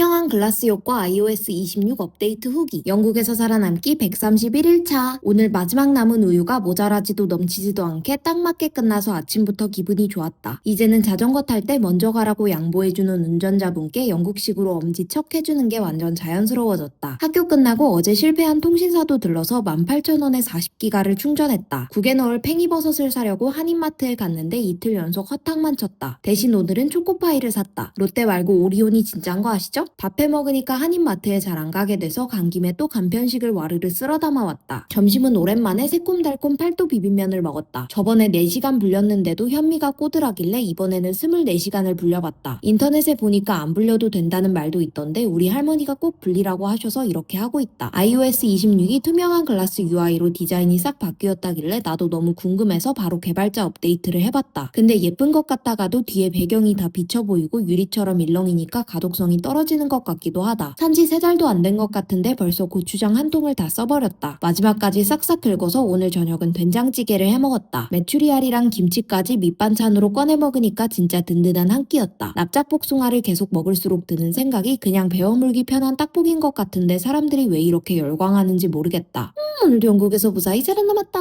투명한 글라스 효과 iOS 26 업데이트 후기 영국에서 살아남기 131일차 오늘 마지막 남은 우유가 모자라지도 넘치지도 않게 딱 맞게 끝나서 아침부터 기분이 좋았다. 이제는 자전거 탈 때 먼저 가라고 양보해주는 운전자분께 영국식으로 엄지척 해주는 게 완전 자연스러워졌다. 학교 끝나고 어제 실패한 통신사도 들러서 18,000원에 40기가를 충전했다. 국에 넣을 팽이버섯을 사려고 한인마트에 갔는데 이틀 연속 허탕만 쳤다. 대신 오늘은 초코파이를 샀다. 롯데 말고 오리온이 진짠 거 아시죠? 밥해 먹으니까 한인마트에 잘 안 가게 돼서 간 김에 또 간편식을 와르르 쓸어 담아왔다. 점심은 오랜만에 새콤달콤 팔도 비빔면을 먹었다. 저번에 4시간 불렸는데도 현미가 꼬들하길래 이번에는 24시간을 불려봤다. 인터넷에 보니까 안 불려도 된다는 말도 있던데 우리 할머니가 꼭 불리라고 하셔서 이렇게 하고 있다. iOS 26이 투명한 글라스 UI로 디자인이 싹 바뀌었다길래 나도 너무 궁금해서 바로 개발자 업데이트를 해봤다. 근데 예쁜 것 같다가도 뒤에 배경이 다 비쳐 보이고 유리처럼 일렁이니까 가독성이 떨어지는 것 같기도 하다. 산지 세 달도 안 된 것 같은데 벌써 고추장 한 통을 다 써버렸다. 마지막까지 싹싹 긁어서 오늘 저녁은 된장찌개를 해 먹었다. 메추리알이랑 김치까지 밑반찬으로 꺼내 먹으니까 진짜 든든한 한 끼였다. 납작복숭아를 계속 먹을수록 드는 생각이 그냥 베어물기 편한 딱복인 것 같은데 사람들이 왜 이렇게 열광하는지 모르겠다. 음, 오늘도 영국에서 무사히 살아남았다.